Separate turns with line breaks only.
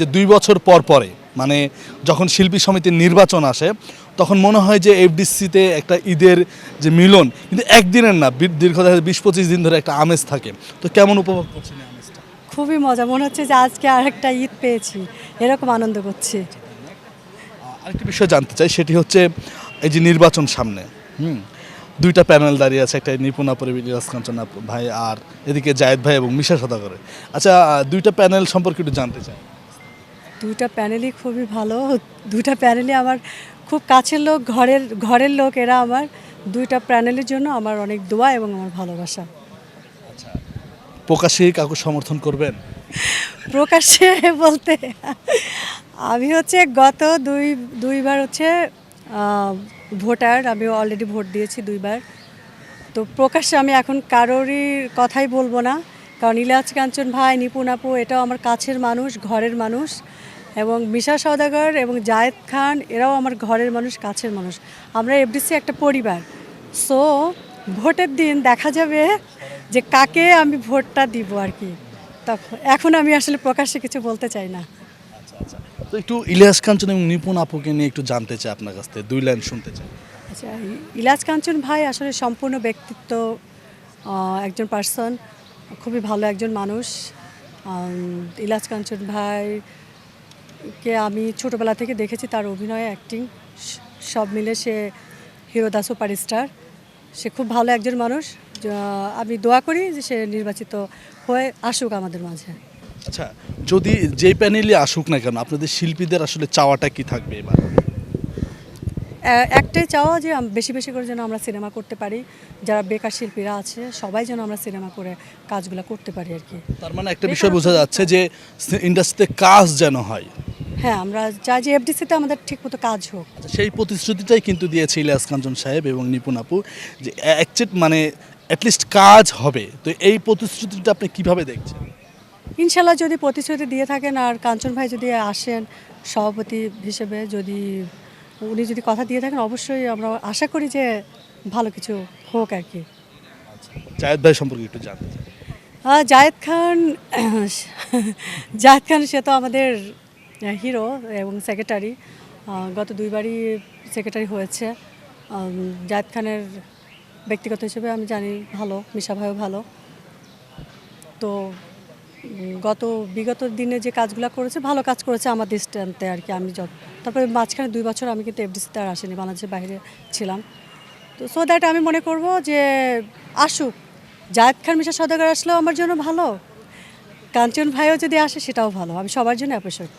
যে দুই বছর পর পরে মানে যখন শিল্পী সমিতির নির্বাচন আসে তখন মনে হয় যে এফডিসিতে একটা ঈদের যে মিলন কিন্তু একদিনের না দীর্ঘ দেখা বিশ পঁচিশ দিন ধরে একটা আমেজ থাকে। তো কেমন উপভোগ করছেন আমেজটা?
খুবই মজা মনে হচ্ছে যে আজকে আরেকটা ঈদ পেয়েছি এরকম আনন্দ করছি।
আরেকটি বিষয় জানতে চাই সেটি হচ্ছে এই যে নির্বাচন সামনে হুম দুইটা প্যানেল দাঁড়িয়ে আছে একটা নিপুণা পরিবিরাজ কাঞ্চনা ভাই আর এদিকে জায়েদ ভাই এবং মিশা সদাগরে আচ্ছা দুইটা প্যানেল সম্পর্কে একটু জানতে চাই।
দুইটা প্যানেলই খুবই ভালো। দুইটা প্যানেলই আমার খুব কাছের লোক ঘরের ঘরের লোক এরা আমার। দুইটা প্যানেলের জন্য আমার অনেক দোয়া এবং আমার ভালোবাসা।
প্রকাশ্যে কাকু সমর্থন করবেন?
প্রকাশ্যে বলতে আমি হচ্ছে গত দুই দুইবার হচ্ছে ভোটার আমি অলরেডি ভোট দিয়েছি দুইবার। তো প্রকাশ্যে আমি এখন কারোরই কথাই বলব না। কারণ ইলাজ কাঞ্চন ভাই নিপুণ আপু এটাও আমার কাছের মানুষ ঘরের মানুষ এবং মিশা সওদাগর এবং জায়েদ খান এরাও আমার ঘরের মানুষ কাছের মানুষ। আমরা এফডিসি একটা পরিবার। সো ভোটের দিন দেখা যাবে যে কাকে আমি ভোটটা দিব আর কি। তখন এখন আমি আসলে প্রকাশ্যে কিছু বলতে চাই না।
তো একটু ইলিয়াস কাঞ্চন এবং নিপুণ আপুকে নিয়ে একটু জানতে চাই আপনার কাছ থেকে দুই লাইন শুনতে চাই।
আচ্ছা ই- ইলাজ কাঞ্চন ভাই আসলে সম্পূর্ণ ব্যক্তিত্ব একজন পার্সন খুবই ভালো একজন মানুষ। ইলাজ কাঞ্চন ভাইকে আমি ছোটোবেলা থেকে দেখেছি তার অভিনয় অ্যাক্টিং সব মিলে সে হিরোদা সুপারস্টার সে খুব ভালো একজন মানুষ। আমি দোয়া করি যে সে নির্বাচিত হয়ে আসুক আমাদের মাঝে।
আচ্ছা যদি যেই প্যানেলই আসুক না কেন, আপনাদের শিল্পীদের আসলে চাওয়াটা কি থাকবে এবার?
একটাই চাওয়া যে বেশি বেশি করে যেন আমরা সিনেমা করতে পারি। যারা বেকার শিল্পীরা আছে সবাই যেন আমরা সিনেমা করে কাজগুলো করতে পারি আর কি।
তার মানে একটা বিষয় বোঝা যাচ্ছে যে ইন্ডাস্ট্রিতে কাজ যেন হয়।
হ্যাঁ আমরা চাই যে এফডিসিতে আমাদের ঠিকমতো কাজ হোক।
আচ্ছা, সেই প্রতিশ্রুতিটাই কিন্তু দিয়েছে ইলিয়াস কাঞ্চন সাহেব এবং নিপুণ আপু যে অ্যাকচুয়ালি মানে অ্যাটলিস্ট কাজ হবে। তো এই প্রতিশ্রুতিটা আপনি কীভাবে দেখছেন?
ইনশাল্লাহ যদি প্রতিশ্রুতি দিয়ে থাকেন আর কাঞ্চন ভাই যদি আসেন সভাপতি হিসেবে যদি উনি যদি কথা দিয়ে থাকেন অবশ্যই আমরা আশা করি যে ভালো কিছু হোক আর কি।
জায়েদ ভাই সম্পর্কে একটু জানতে
জায়েদ খান জায়েদ খান সে তো আমাদের হিরো এবং সেক্রেটারি। গত দুইবারই সেক্রেটারি হয়েছে। জায়েদ খানের ব্যক্তিগত হিসেবে আমি জানি ভালো মিশা ভাইও ভালো। তো গত বিগত দিনে যে কাজগুলো করেছে, ভালো কাজ করেছে আমার দৃষ্টান্তে আর কি আমি যত তারপরে মাঝখানে দুই বছর আমি কিন্তু এফডিসিতে আর আসিনি, বাংলাদেশের বাইরে ছিলাম। তো সো দ্যাট আমি মনে করব যে আসুক, জায়দ খান, মিশা সদাগর আসলেও আমার জন্য ভালো, কাঞ্চন ভাইও যদি আসে সেটাও ভালো, আমি সবার জন্য অ্যাপ্রিসিয়েট